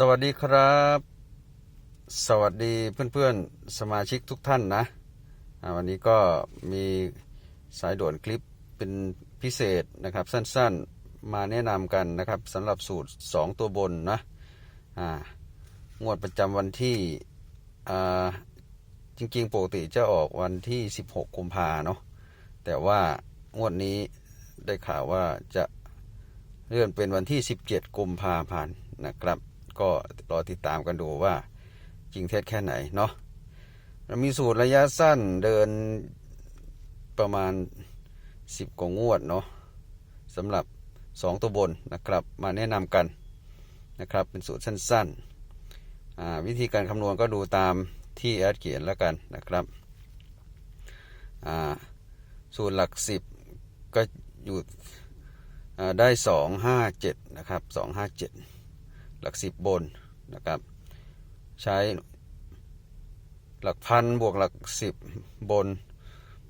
สวัสดีครับ สวัสดีเพื่อนๆ สมาชิกทุกท่านนะอ่าวันนี้ก็มีสายด่วนคลิปเป็นพิเศษนะครับสั้นๆมาแนะนำกันนะครับสำหรับสูตร 2 ตัวบนนะอ่างวดประจำวันที่อ่าจริงๆ ปกติจะออกวันที่ 16กุมภาเนาะแต่ว่างวดนี้ได้ข่าวว่าจะเลื่อนเป็นวันที่ 17กุมภาพันธ์นะครับ ก็รอติดตามกันดูว่าจริงเท็จแค่ไหนเนาะเรามีสูตรระยะสั้นเดินประมาณ 10 กว่างวดเนาะสำหรับ 2 ตัวบนนะครับ มาแนะนำกันนะครับ เป็นสูตรสั้นๆ วิธีการคำนวณก็ดูตามที่แอดเขียนแล้วกันนะครับ สูตรหลัก 10 ก็อยู่ได้สองห้าเจ็ดนะครับสอง หลักสิบบนนะครับ ใช้หลักพันบวกหลักสิบบน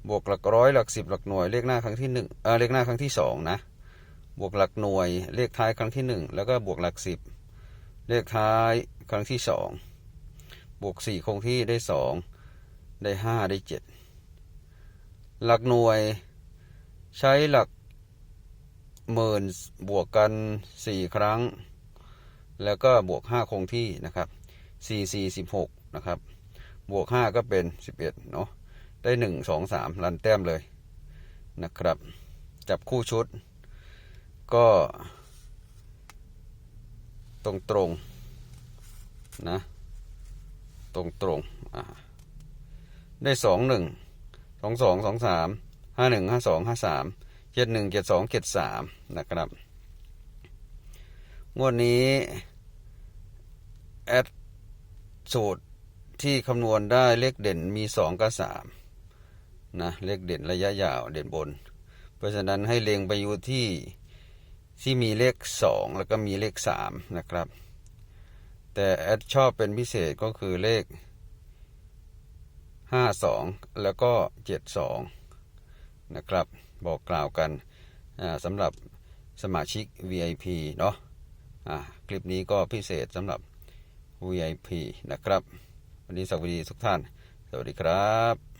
บวกหลักร้อยหลักสิบหลักหน่วยเลขหน้าครั้งที่หนึ่งเออเลขหน้าครั้งที่สองนะบวกหลักหน่วยเลขท้ายครั้งที่หนึ่งแล้วก็บวกหลักสิบเลขท้ายครั้งที่สองบวกสี่คงที่ได้สองได้ห้าได้เจ็ดหลักหน่วยใช้หลักหมื่นบวกกันสี่ครั้ง แล้วก็บวกห้าคงที่นะครับสี่สี่สิบหกนะครับ บวกห้าก็เป็นสิบเอ็ดเนาะ ได้หนึ่งสองสามรันแต้มเลยนะครับ จับคู่ชุด ก็ ตรงตรงนะ ตรงตรงอ่าได้สองหนึ่งสองสองสองสามห้าหนึ่งห้าสองห้าสามเจ็ดหนึ่งเจ็ดสองเจ็ดสามนะครับ งวดนี้แอดสูตรที่คำนวณได้เลขเด่นมีสองกับสามนะ เลขเด่นระยะยาวเด่นบน เพราะฉะนั้นให้เล็งไปอยู่ที่ที่มีเลขสองแล้วก็มีเลขสามนะครับ แต่แอดชอบเป็นพิเศษก็คือเลขห้าสองแล้วก็เจ็ดสองนะครับ บอกกล่าวกันสำหรับสมาชิก VIP เนาะ คลิปนี้ก็พิเศษสำหรับ VIP นะครับ วันนี้สวัสดีทุกท่าน สวัสดีครับ